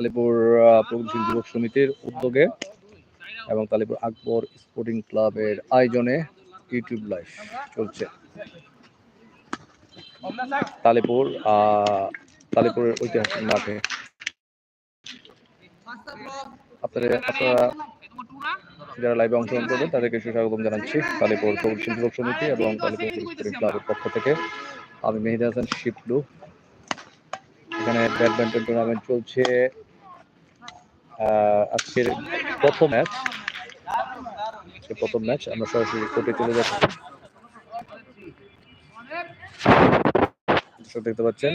তালিপুর প্রগতিশীল যুবক সমিতির উদ্যোগে এবং তালিপুর আকবর স্পোর্টিং ক্লাবের আয়োজনে ইউটিউব লাইভ চলছে। তালিপুর তালিপুরের ঐতিহাসিক মাঠে। আপনারা যারা লাইভে অংশগ্রহণ করবেন, তাদেরকে সুস্বাগতম জানাচ্ছি কালীপুর প্রগতিশীল যুবক সমিতি এবং তালিপুর স্পোর্টিং ক্লাবের পক্ষ থেকে। আমি মেহেদি হাসান শিপলু এখানে ব্যাডমিন্টন টুর্নামেন্ট চলছে আজকের প্রথম ম্যাচ। প্রথম ম্যাচ, আমরা সরাসরি কোর্টে চলে যাচ্ছি। দেখতে পাচ্ছেন।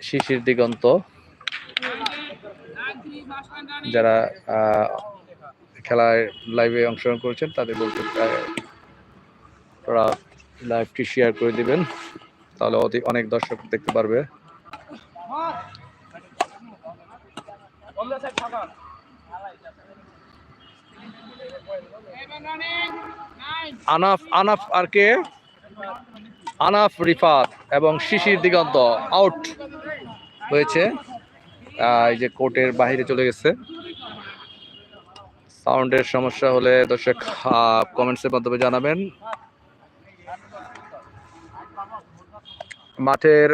শিশির দিগন্ত। যারা খেলায় লাইভে অংশগ্রহণ করেছেন, তাদের বলতে আপনারা লাইভটি শেয়ার করে দিবেন। তাহলে অনেক দর্শক দেখতে পারবে। আনাফ আনাফ আর কে? আনাফ, রিফাত এবং শিশির দিগন্ত আউট হয়েছে। এই যে কোর্টের বাইরে চলে গেছে। সাউন্ডের সমস্যা হলে দর্শক কমেন্টসের মাধ্যমে জানাবেন। মাঠের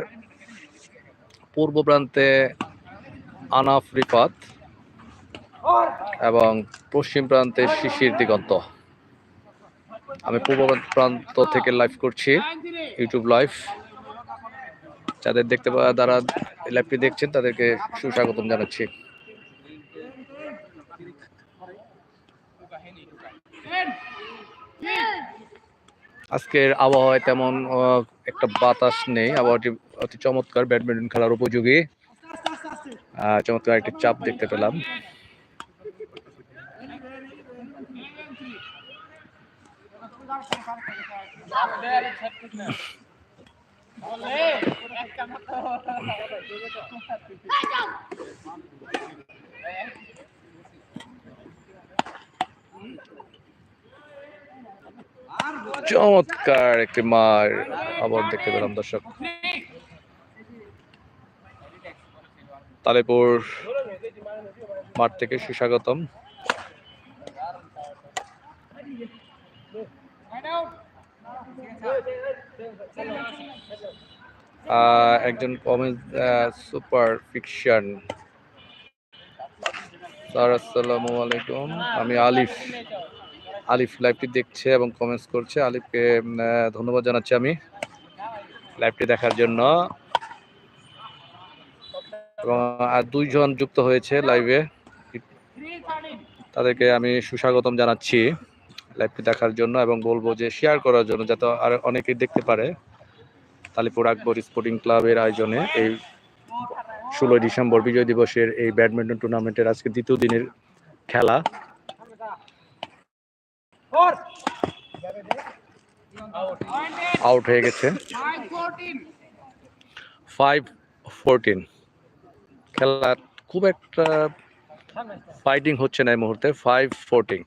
পূর্ব প্রান্তে আনাফ, রিফাত। এবং পশ্চিম প্রান্তে শিশির দিগন্ত। আমি পূর্ব প্রান্ত থেকে লাইভ করছি ইউটিউব লাইভ যাদের দেখতে পাওয়া যারা লাইভটি দেখছেন, তাদেরকে সুস্বাগতম জানাচ্ছি। আজকের আবহাওয়ায় তেমন একটা বাতাস নেই। আবহাওয়াটি অতি চমৎকার, ব্যাডমিন্টন খেলার উপযোগী। চমৎকার একটি চাপ দেখতে পেলাম। চমৎকার একটি মার আবার দেখতে পেলাম দর্শক। তালেপুর মাঠ থেকে সুস্বাগতম। একজন সুপার ফিকশন। স্যার আসসালামু আলাইকুম। আমি আলিফ। আলিফ লাইভটি দেখছে এবং কমেন্টস করছে। আলিফকে ধন্যবাদ জানাচ্ছি আমি লাইভটি দেখার জন্য। এবং, আর দুইজন যুক্ত হয়েছে লাইভে। তাদেরকে আমি সুস্বাগতম জানাচ্ছি। লাইভটি দেখার জন্য এবং বলব যে শেয়ার করার জন্য যাতে আর অনেকেই দেখতে পারে। তালিপুর আকবর স্পোর্টিং ক্লাবের আয়োজনে এই ষোলোই ডিসেম্বর বিজয় দিবসের এই ব্যাডমিন্টন টুর্নামেন্টের আজকে দ্বিতীয় দিনের খেলা। আউট হয়ে গেছে। ফাইভ ফোরটিন খেলা খুব একটা ফাইটিং হচ্ছে না এই মুহূর্তে। ফাইভ ফোরটিন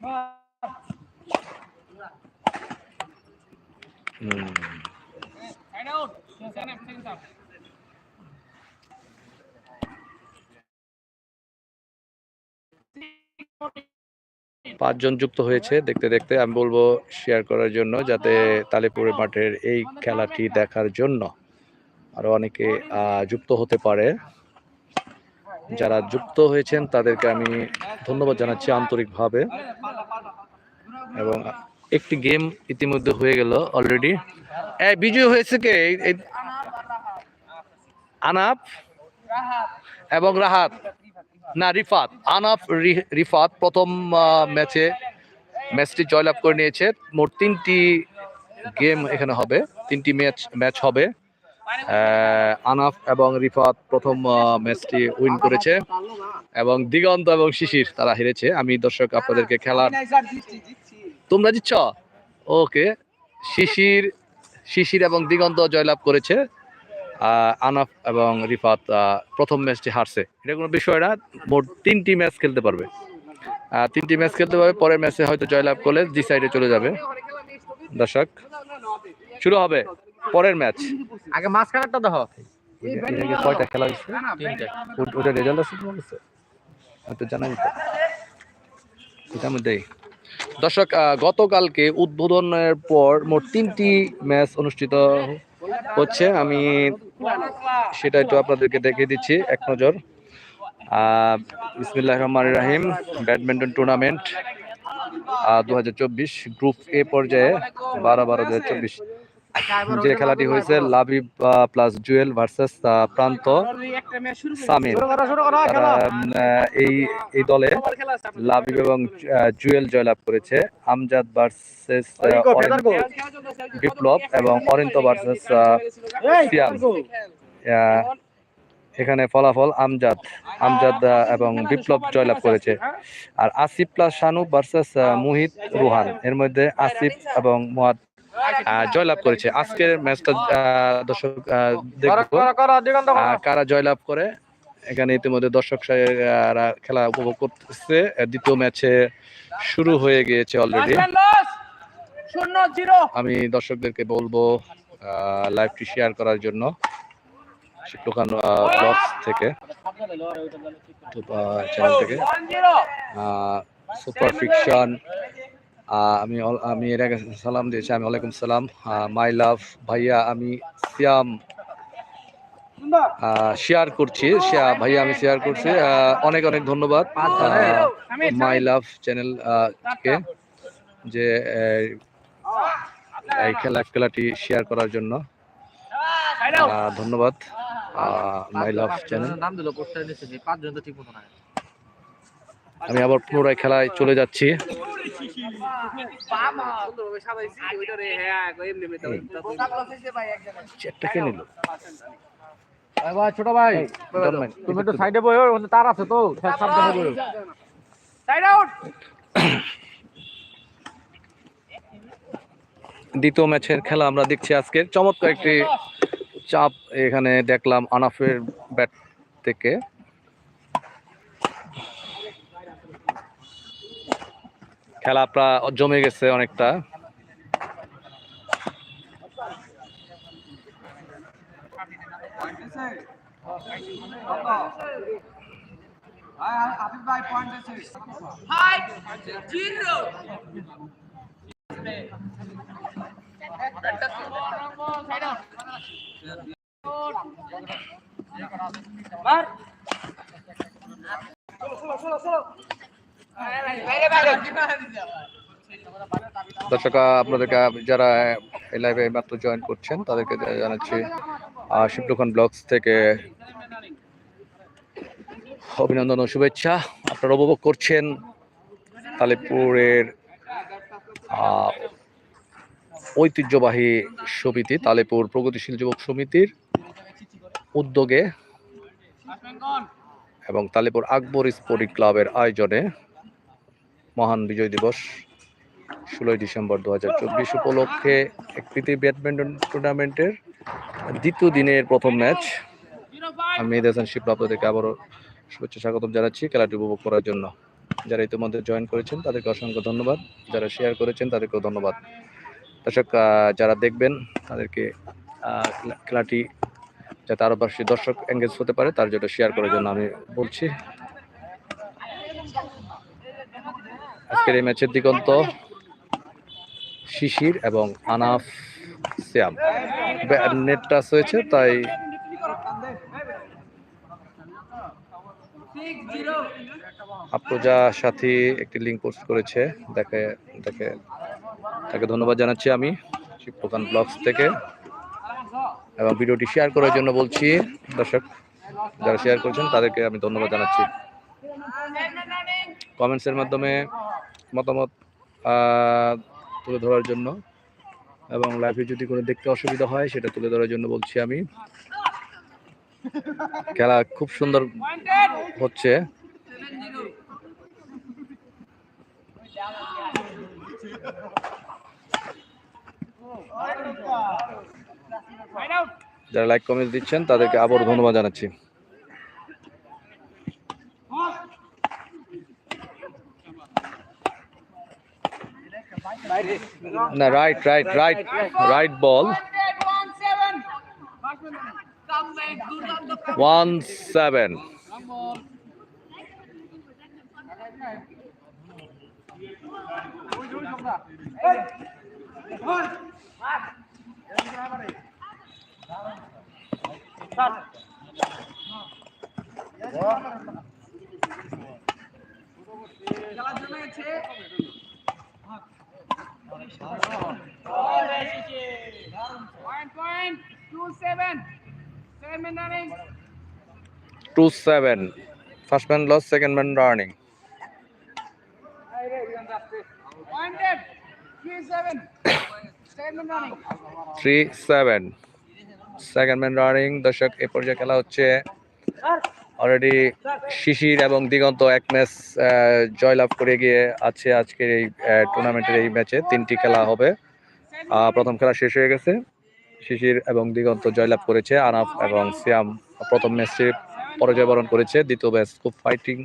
পাঁচজন যুক্ত হয়েছে দেখতে দেখতে আমি বলব শেয়ার করার জন্য যাতে তালিপুরের মাঠের এই খেলাটি দেখার জন্য আরও অনেকে যুক্ত হতে পারে। যারা যুক্ত হয়েছেন তাদেরকে আমি ধন্যবাদ জানাচ্ছি আন্তরিকভাবে। এবং একটি গেম ইতিমধ্যে হয়ে গেল অলরেডি বিজয় হয়েছে কে? আনাফ এবং রাহাত। না, রিফাত। আনাফ রিফাত প্রথম ম্যাচে ম্যাচটি জয়লাভ করে নিয়েছে। মোট তিনটি গেম এখানে হবে। তিনটি ম্যাচ ম্যাচ হবে। আনাফ এবং রিফাত প্রথম ম্যাচটি উইন করেছে। এবং দিগন্ত এবং শিশির, তারা হেরেছে। আমি দর্শক, আপনাদেরকে খেলার তোমরা জিতছ? ওকে। শিশির শিশির এবং দিগন্ত জয়লাভ করেছে। আনাফ এবং রিফাত প্রথম ম্যাচটি হারছে। এটা কোনো বিষয় না মোট তিনটি ম্যাচ খেলতে পারবে। তিনটি ম্যাচ খেলতে পারবে পরের ম্যাচে হয়তো জয়লাভ করলে জি সাইডে চলে যাবে। দর্শক শুরু হবে পরের ম্যাচ। আগে মাঝখানেরটা দেখো কয়টা খেলা হয়েছে? ওটা রেজাল্ট আছে জানা যেত এটার মধ্যেই। দর্শক গতকালকে উদ্বোধনের পর মোট তিনটি ম্যাচ অনুষ্ঠিত হচ্ছে। আমি সেটা একটু আপনাদেরকে দেখিয়ে দিচ্ছি। এক নজর ইসমিল্লাহ রহমান রাহিম, ব্যাডমিন্টন টুর্নামেন্ট দু হাজার চব্বিশ গ্রুপ এ পর্যায়ে বারো বারো দু যে খেলাটি হয়েছে লাবিব প্লাস জুয়েল ভার্সেস প্রান্ত সামির। এই এই দলে লাবিব এবং জুয়েল জয়লাভ করেছে। আমজাদ ভার্সেস বিপ্লব এবং অরিন্ত ভার্সেস সিয়াম। এখানে ফলাফল আমজাদ আমজাদ এবং বিপ্লব জয়লাভ করেছে। আর আসিফ প্লাস শানু ভার্সেস মুহিত রুহান। এর মধ্যে আসিফ এবং মুহাদ জয়লাভ করেছে। আজকের ম্যাচটা দর্শক দেখব। কারা জয়লাভ করে? এখানে ইতিমধ্যে দর্শক খেলা উপভোগ করতেছে। দ্বিতীয় ম্যাচে শুরু হয়ে গিয়েছে অলরেডি আমি দর্শকদেরকে বলব লাইভটি শেয়ার করার জন্য। ব্লগস থেকে। চ্যানেল থেকে। সুপার ফিকশন আমি আমি এর আগে সালাম দিয়েছি, আমি ওয়ালাইকুম সালাম। মাই লাভ, ভাইয়া, আমি সিয়াম শেয়ার করছি ভাইয়া, আমি শেয়ার করছি। অনেক অনেক ধন্যবাদ মাই লাভ চ্যানেল কে, যে এই খেলা খেলাটি শেয়ার করার জন্য। ধন্যবাদ মাই লাভ চ্যানেল। নাম দিল, পোস্টার নিচে পাঁচজন তো ঠিক মতো না আমি আবার পুনরায় খেলায় চলে যাচ্ছি। হ্যাঁ নিল। ছোট ভাই। তুমি একটু সাইডে তার আছে তো দ্বিতীয় ম্যাচের খেলা আমরা দেখছি আজকে। চমৎকার একটি চাপ এখানে দেখলাম আনাফের ব্যাট থেকে। খেলা প্রায় জমে গেছে অনেকটা। দর্শক আপনাদেরকে যারা এই লাইভে মাত্র জয়েন করছেন, তাদেরকে জানাচ্ছি শিবলু খান ব্লগস থেকে অভিনন্দন ও শুভেচ্ছা। আপনারা উপভোগ করছেন তালেপুরের ঐতিহ্যবাহী সমিতি, তালেপুর প্রগতিশীল যুবক সমিতির উদ্যোগে এবং তালেপুর আকবর স্পোর্টিং ক্লাবের আয়োজনে মহান বিজয় দিবস, ষোলোই ডিসেম্বর দু হাজার চব্বিশ উপলক্ষে এক প্রীতি ব্যাডমিন্টন টুর্নামেন্টের দ্বিতীয় দিনের প্রথম ম্যাচ আমি মেহেদ হাসান শিবলু আপনাদেরকে আবারও শুভেচ্ছা, স্বাগতম জানাচ্ছি খেলাটি উপভোগ করার জন্য। যারা ইতিমধ্যে জয়েন করেছেন, তাদেরকে অসংখ্য ধন্যবাদ। যারা শেয়ার করেছেন, তাদেরকেও ধন্যবাদ। দর্শক যারা দেখবেন, তাদেরকে খেলাটি যাতে আরও বেশি দর্শক এঙ্গেজ হতে পারে, তার জন্য শেয়ার করার জন্য আমি বলছি। আজকের এই ম্যাচের দিগন্ত শিশির এবং আনাফ ব্য- নেট টাচ হয়েছে, তাই আপ্রজা সাথী একটি লিঙ্ক পোস্ট করেছে, দেখে দেখে, তাকে ধন্যবাদ জানাচ্ছি আমি শিবপ্রকান ব্লগস থেকে। এবং ভিডিওটি শেয়ার করার জন্য বলছি, দর্শক, যারা শেয়ার করেছেন তাদেরকে আমি ধন্যবাদ জানাচ্ছি। কমেন্টসের মাধ্যমে মতামত তুলে ধরার জন্য এবং লাইভে যদি কোনো দেখতে অসুবিধা হয়, সেটা তুলে ধরার জন্য বলছি আমি। খেলা খুব সুন্দর হচ্ছে। যারা লাইক কমেন্ট দিচ্ছেন, তাদেরকে আবার ধন্যবাদ জানাচ্ছি। না right right right right ball one seven Point, point, two seven first man loss second man running three seven second man running দর্শক, এ পর্যায়ে খেলা হচ্ছে অলরেডি শিশির এবং দিগন্ত এক ম্যাচ জয়লাভ করে গিয়ে আছে আজকের এই টুর্নামেন্টের এই ম্যাচে। তিনটি খেলা হবে। প্রথম খেলা শেষ হয়ে গেছে। শিশির এবং দিগন্ত জয়লাভ করেছে। আনাফ এবং সিয়াম প্রথম ম্যাচটি পরাজয় বরণ করেছে। দ্বিতীয় ম্যাচ খুব ফাইটিং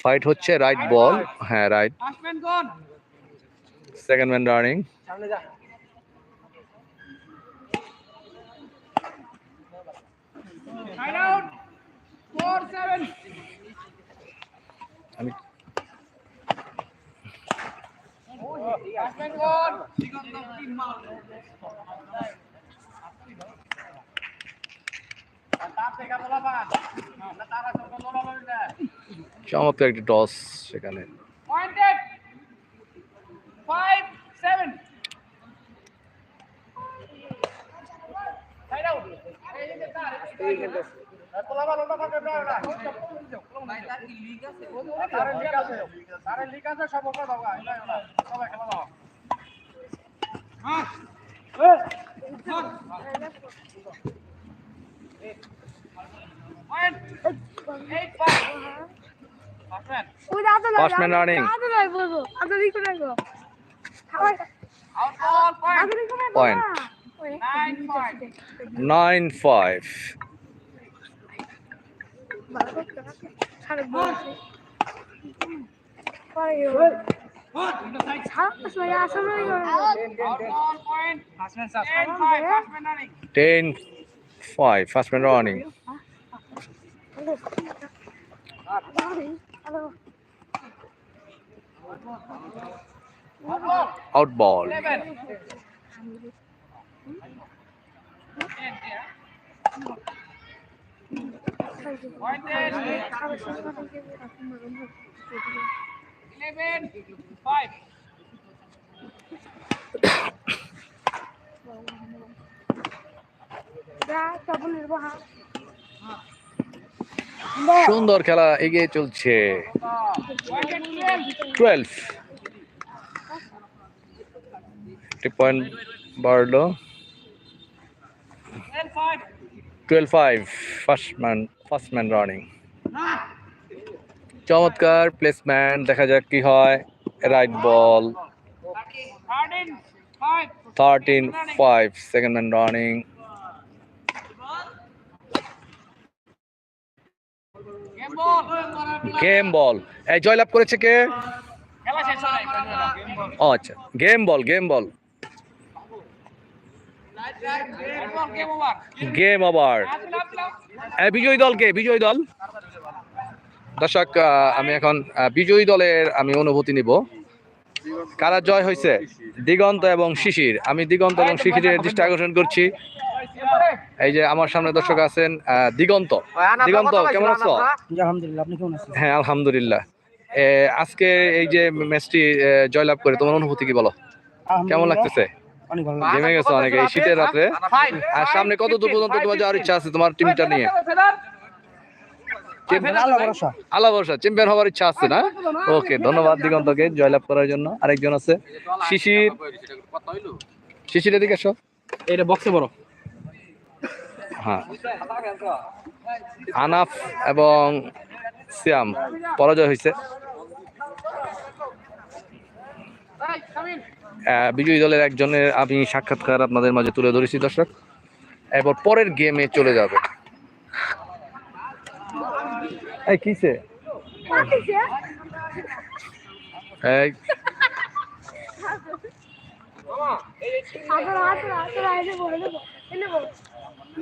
ফাইট হচ্ছে রাইট বল হ্যাঁ right. Second man running. Four, seven. আমি. চমৎকার একটি টস সেখানে Pointed. Five, seven. Side out. Point. Eight, five. Last man. First man running. Point. Nine, five. Nine five Out ball, point. Ten, five. Last man running. Ten five first man running Out ball. Out ball Eleven. Ten, সুন্দর খেলা এগিয়ে চলছে। Twelve একটি point বাড়লো। Twelve five first man first man running চমৎকার placement দেখা যাক কি হয়। Right ball thirteen five second man running game ball এই জয়লাভ করেছে কে? আচ্ছা। Game ball game ball. Game আবার বিজয়ী দল কে? বিজয়ী দল? দর্শক আমি এখন বিজয়ী দলের আমি অনুভূতি নিব। কারা জয় হয়েছে দিগন্ত এবং শিশির। আমি দিগন্ত এবং শিশিরের দৃষ্টি আকর্ষণ করছি। এই যে আমার সামনে দর্শক আছেন আহ, দিগন্ত। দিগন্ত কেমন আছো? আলহামদুলিল্লাহ আপনি কেমন আছেন? হ্যাঁ আলহামদুলিল্লাহ। আজকে এই যে ম্যাচটি জয়লাভ করে তোমার অনুভূতি কি বলো? কেমন লাগতেছে? অনেক ভালো জেমে গেছো অনেকে এই শীতের রাত্রে আর সামনে কত দূর পর্যন্ত তোমার যাওয়ার ইচ্ছা আছে তোমার টিমটা নিয়ে? আল্লাহ ভরসা। আল্লাহ ভরসা চ্যাম্পিয়ন হওয়ার ইচ্ছা আছে না? ওকে ধন্যবাদ দিগন্তকে জয়লাভ করার জন্য। আরেকজন আছে শিশির। শিশির এদিকে এসো। এটা বক্সে বড়। হ্যাঁ। আনাফ এবং সিয়াম পরাজয় হয়েছে। বিজয়ী দলের একজনের আমি সাক্ষাৎকার আপনাদের মাঝে তুলে ধরেছি, দর্শক। এবার পরের গেমে চলে যাবে।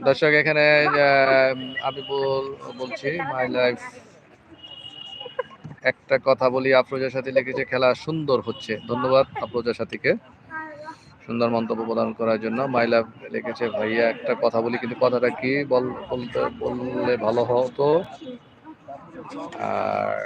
দর্শক, এখানে আমি বলছি মাই লাইফ একটা কথা বলি আফরোজার সাথে লিখেছে, খেলা সুন্দর হচ্ছে। ধন্যবাদ আফরোজার সাথীকে সুন্দর মন্তব্য প্রদান করার জন্য। মাইলা লিখেছে, ভাইয়া, একটা কথা বলি, কিন্তু কথাটা কি বল, বলতে, বললে ভালো হতো? আর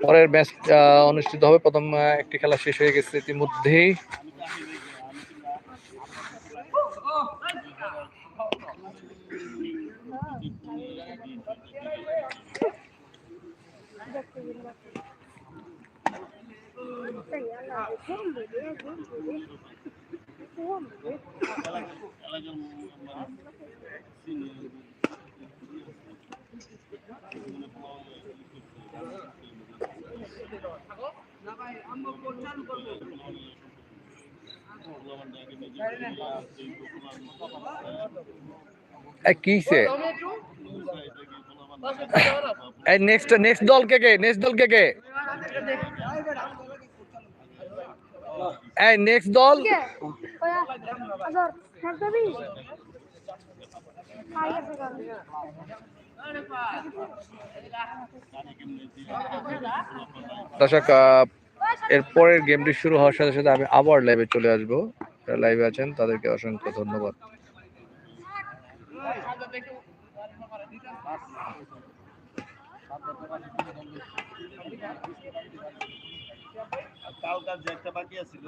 পরের ম্যাচ অনুষ্ঠিত হবে। প্রথম একটি খেলা শেষ হয়ে গেছে ইতিমধ্যেই। এই কিসে এই নেক্সট নেক্সট দল কে কে? নেক্সট দল কে কে? এই নেক্সট দল. দর্শক এর পরের গেমটি শুরু হওয়ার সাথে সাথে আমি আবার লাইভে চলে আসব। যারা লাইভে আছেন তাদেরকে অসংখ্য ধন্যবাদ। কালকার যে একটা বাকি আছিল।